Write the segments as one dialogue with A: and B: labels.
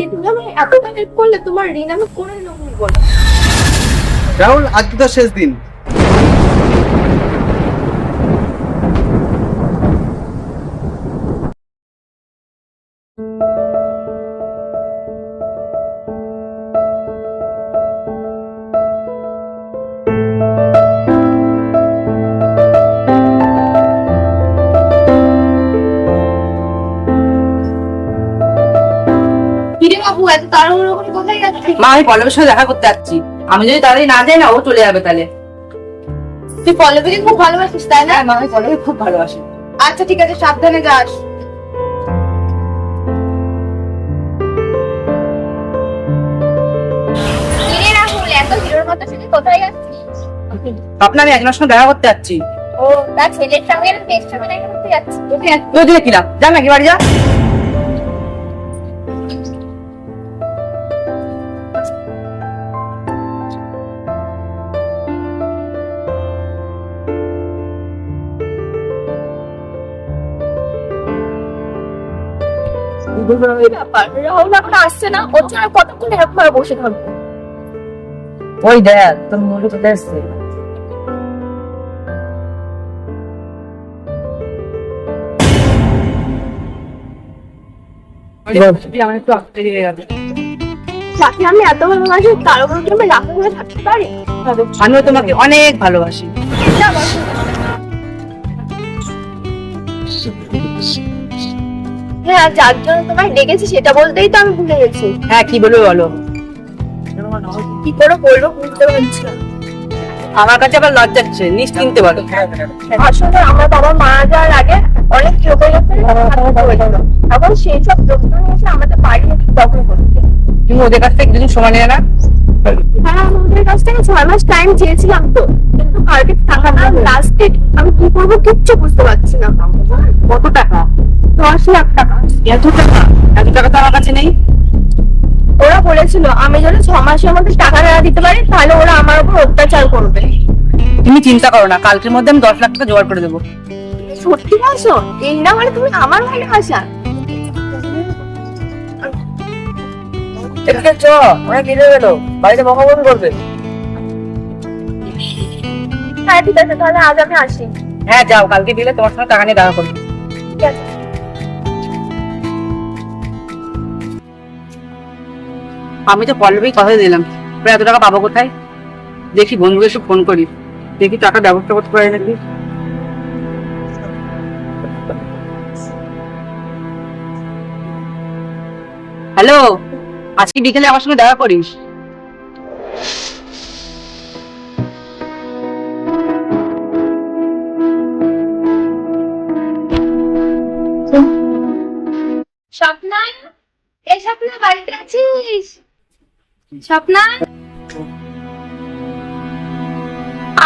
A: সত্যি তুমি আমাকে করলে তোমার ঋণ আমি করে নেব বলো
B: রাহুল আজকে তো শেষ দিন।
C: মা আমি পল্লবের সঙ্গে দেখা করতে যাচ্ছি। আমি যদি তাড়াতাড়ি না যাই না ও চলে যাবে তাহলে।
A: তুই পল্লবীকে খুব ভালোবাসিস তাই না?
C: হ্যাঁ মা আমি পল্লবী খুব ভালোবাসি।
A: আচ্ছা ঠিক আছে সাবধানে যাস।
C: আপনার আমি একজনের সঙ্গে দেখা করতে যাচ্ছি।
A: ও তার ছেলের সঙ্গে মেয়ের সঙ্গে দেখা করতে যাচ্ছিস?
C: তুই কিনা। যা নাকি বাড়ি যা।
A: ব্যাপার? রাহুল এখন আসছে না? ওর জন্য কতক্ষণ এরকম ভাবে বসে থাকব
C: ওই দেখ তোর মুখে তো দেখছে। আমার একটু আসতে গেছে
A: যাকে আমি এত ভালোবাসি তার উপর কি আমি রাখা করে থাকতে পারি?
C: আমিও তোমাকে অনেক ভালোবাসি।
A: হ্যাঁ যার জন্য তোমায় ডেকেছি সেটা বলতেই তো আমি ভুলে গেছি।
C: হ্যাঁ কি বলবে বলো?
A: কি করে বলব বুঝতে পারছি না।
C: আমার কাছে আবার লজ্জা হচ্ছে নিশ্চিন্তে বলো।
A: আসলে আমার বাবা মারা যাওয়ার আগে অনেক লোকের এখন সেই সব লোকজন এসে আমাদের বাড়ি দখল করতে
C: তুমি ওদের কাছ থেকে দুদিন সময় নিয়ে না
A: হ্যাঁ আমি ওদের কাছ থেকে ছয় মাস টাইম চেয়েছিলাম তো। কিন্তু কালকে টাকা না লাস্ট ডেট আমি কি করব কিচ্ছু বুঝতে পারছি না।
C: কত টাকা?
A: দশ লাখ টাকা।
C: এত টাকা? এত টাকা তো আমার কাছে নেই।
A: ওরা বলেছিল আমি যদি ছ মাসের মধ্যে টাকা না দিতে পারি তাহলে ওরা আমার উপর অত্যাচার করবে।
C: তুমি চিন্তা করো না কালকের মধ্যে আমি দশ লাখ টাকা জোগাড় করে দেবো।
A: সত্যি বলছো? এই না মানে তুমি আমার ভালোবাসা
C: এদিকে চ অনেক দেরি হয়ে গেল। বাড়িতে বকাবকি করবে।
A: হ্যাঁ ঠিক আছে তাহলে আজ আমি আসি।
C: হ্যাঁ যাও কালকে দিলে তোমার সঙ্গে টাকা নিয়ে দেখা করব।
A: ঠিক আছে।
C: আমি তো পল্লবী কথা দিলাম। প্রায় এত টাকা পাবো কোথায়? দেখি বন্ধুকে একটু ফোন করি। দেখি টাকা ব্যবস্থা করতে পারি নাকি? হ্যালো আজকে বিকেলে আমার সঙ্গে দেখা করিস?
A: স্বপ্না?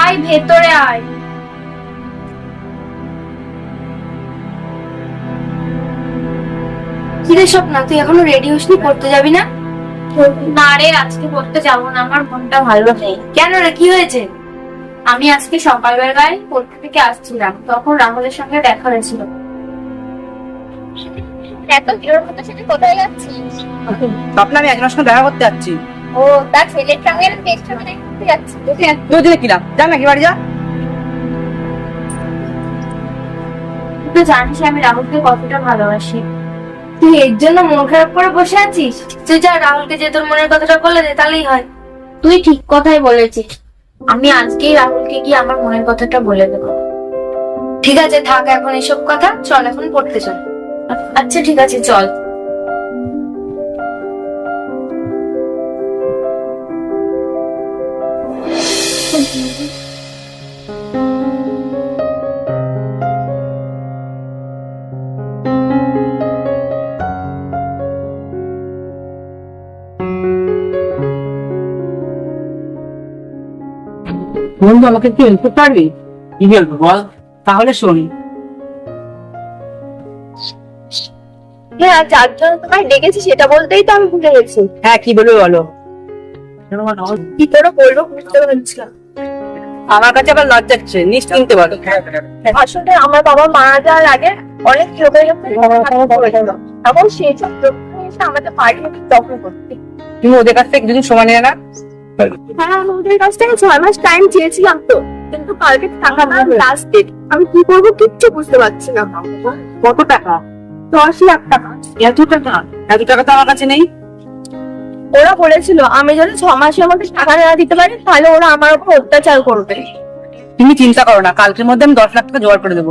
A: আয় ভেতরে আয়। কিরে স্বপ্না তুই এখনও রেডি হসনি? পড়তে যাবি না? না রে আজকে পড়তে যাব না আমার মনটা ভালো নেই। কেন রে কি হয়েছে? আমি আজকে সকালবেলায় পড়তে থেকে আসছিলাম তখন রাহুলের সঙ্গে দেখা হয়েছিল। এত ভিড়ের মধ্যে সেটা কোথায় যাচ্ছিস?
C: স্বপ্ন আমি একজনের সঙ্গে দেখা করতে যাচ্ছি।
A: ও তার ছেলের সঙ্গে মেয়ের সঙ্গে দেখা করতে যাচ্ছিস
C: তুই যা নাকি বাড়ি যা।
A: তুই জানিস আমি রাহুলকে কতটা ভালোবাসি। তুই এর জন্য মন খারাপ করে বসে আছিস? তুই যা রাহুলকে যে তোর মনের কথাটা বলে দে তাহলেই হয়। তুই ঠিক কথাই বলেছিস। আমি আজকেই রাহুলকে গিয়ে আমার মনের কথাটা বলে দেবো। ঠিক আছে থাক এখন এসব কথা চল এখন পড়তে চল। আচ্ছা ঠিক আছে চল।
C: বন্ধু আমাকে একটু হেল্প করতে পারবি কি হেল্প বল তাহলে শোন।
A: হ্যাঁ যার জন্য তোমায় ডেকেছি সেটা বলতেই তো আমি ভুলে গেছি।
C: হ্যাঁ কি বলব বলো?
A: কি করে বলব বুঝতে পারছি
C: আমার কাছে আবার লজ্জা হচ্ছে নিশ্চিন্তে বলো।
A: আসলে আমার বাবা মারা যাওয়ার আগে অনেক লোকের এখন সেই সব আমাদের পার্টি তখন করতে।
C: তুমি ওদের কাছ থেকে দুদিন সময় নিয়ে না
A: হ্যাঁ আমি ওদের কাছ থেকে ছয় মাস টাইম চেয়েছিলাম তো। কিন্তু কালকে টাকা না লাস্ট ডেট আমি কি করব কিচ্ছু বুঝতে পারছি না।
C: কত টাকা?
A: দশ লাখ টাকা।
C: এত টাকা? এত টাকা তো আমার কাছে নেই।
A: ওরা বলেছিল আমি যদি ছ মাসের মধ্যে টাকা না দিতে পারি তাহলে ওরা আমার উপর অত্যাচার করবে।
C: তুমি চিন্তা করো না কালকের মধ্যে আমি দশ লাখ টাকা জোগাড় করে দেবো।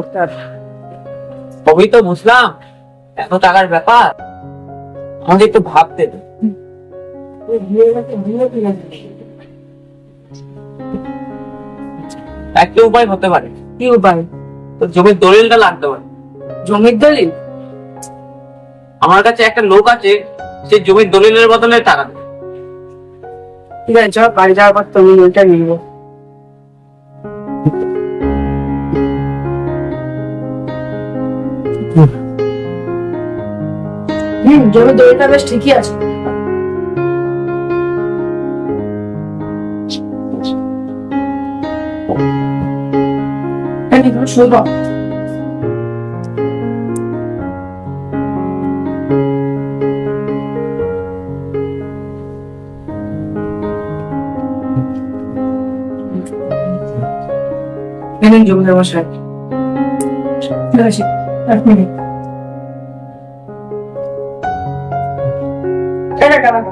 D: সবই তো বুঝলাম এত টাকার ব্যাপার? আমাকে একটু ভাবতে দে। একটা উপায় হতে পারে?
C: কি উপায়?
D: তো জমির দলিলটা লাগতে পারে।
C: জমির দলিল?
D: আমার কাছে একটা লোক আছে সে জমির দলিলের বদলে টাকা দেবে।
C: ঠিক আছে বাড়ি যাওয়ার পর তুমি ওইটা নিবো হুম, জমির দলিলটা বেশ ঠিকই আছে। এই নে, তুমি শুয়ে পড়। এই নিন জমিদার মশাই ঠিক আছে এক মিনিট এই নে টাকাটা।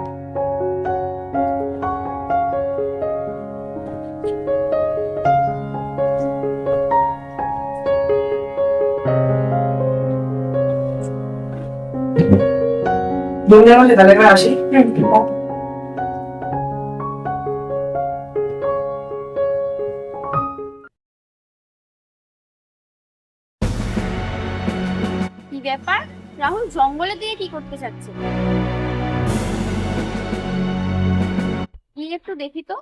C: জমিদার মশাই তাহলে এবার আসি
A: ব্যাপার? রাহুল জঙ্গলে দিয়ে কি করতে চাচ্ছে তুই একটু দেখি তো।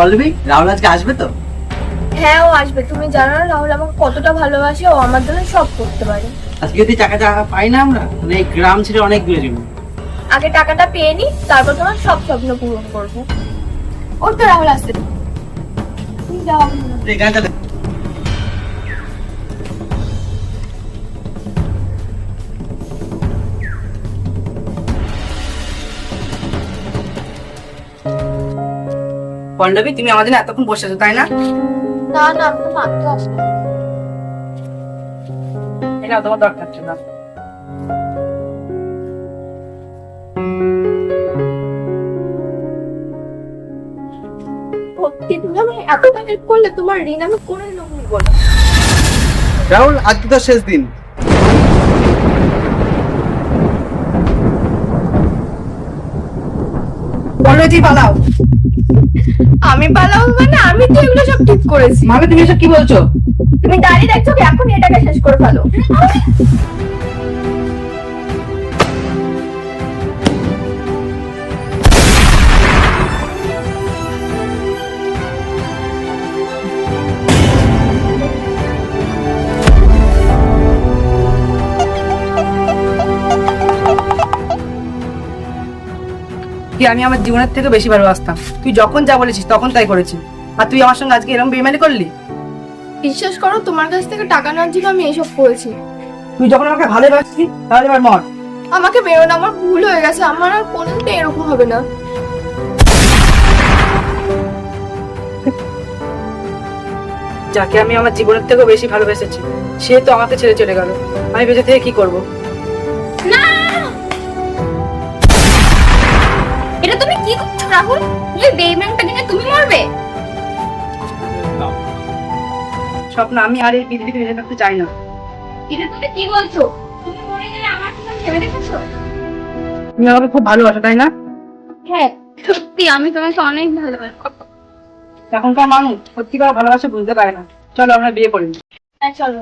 B: পল্লবী রাহুল আজকে আসবে তো?
A: হ্যাঁ ও আসবে। তুমি জানো না রাহুল আমাকে কতটা ভালোবাসে ও আমার জন্য সব করতে পারে।
B: আজকে যদি টাকা টাকা পাই না আমরা মানে এই গ্রাম ছেড়ে অনেক দূরে যাব।
A: আগে টাকাটা পেয়ে নি তারপর তোমার সব স্বপ্ন পূরণ করব। ওর তো রাহুল আসতে তুমি যাও।
C: পল্লবী তুমি আমাদের এতক্ষণ বসে আছো তাই না?
A: না না আমি তো মাত্র আসলাম।
C: এটা তোমার দরকার ছিল।
A: সত্যি তুমি আমাকে এতটা হেল্প করলে তোমার ঋণ আমি কোনোদিন ভুলবো না।
B: রাহুল আজকে তো শেষ দিন।
C: পল্লবী পালাও।
A: আমি পালাবো মানে আমি তো এগুলো সব ঠিক করেছি।
C: মানে তুমি এসব কি বলছো?
A: তুমি দাঁড়িয়ে দেখছ এখন এটাকে শেষ করে ফেলো।
C: কি আমি আমার জীবনের থেকে বেশি ভালোবাসতাম। তুই যখন যা বলেছিস তখন তাই করেছি। আর তুই আমার সঙ্গে আজকে এরকম বেমানি করলি?
A: বিশ্বাস করো তোমার কাছ থেকে টাকা নেওয়ার জন্য আমি এসব করেছি।
C: তুই যখন আমাকে ভালোবাসছিস তাহলে এবার মর।
A: আমাকে বেরোনো আমার ভুল হয়ে গেছে আমার আর কোনোদিন এরকম হবে না।
C: যাকে আমি আমার জীবনের থেকেও বেশি ভালোবেসেছি সে তো আমাকে ছেড়ে চলে গেল। আমি বেঁচে থেকে কি করব?
A: রাহুল এই বেইমানটা দিনে তুমি মরবে?
C: স্বপ্ন আমি আর এই পৃথিবীতে বেঁচে থাকতে চাই না।
A: এটা তুমি কি বলছো? তুমি মরে গেলে আমার কি ভেবে দেখেছ
C: তুমি আমাকে খুব ভালোবাসো তাই না?
A: হ্যাঁ সত্যি আমি তোমাকে অনেক ভালোবাসি।
C: এখনকার মানুষ সত্যিকার ভালোবাসা বুঝতে পারে না। চলো আমরা বিয়ে করি।
A: হ্যাঁ চলো।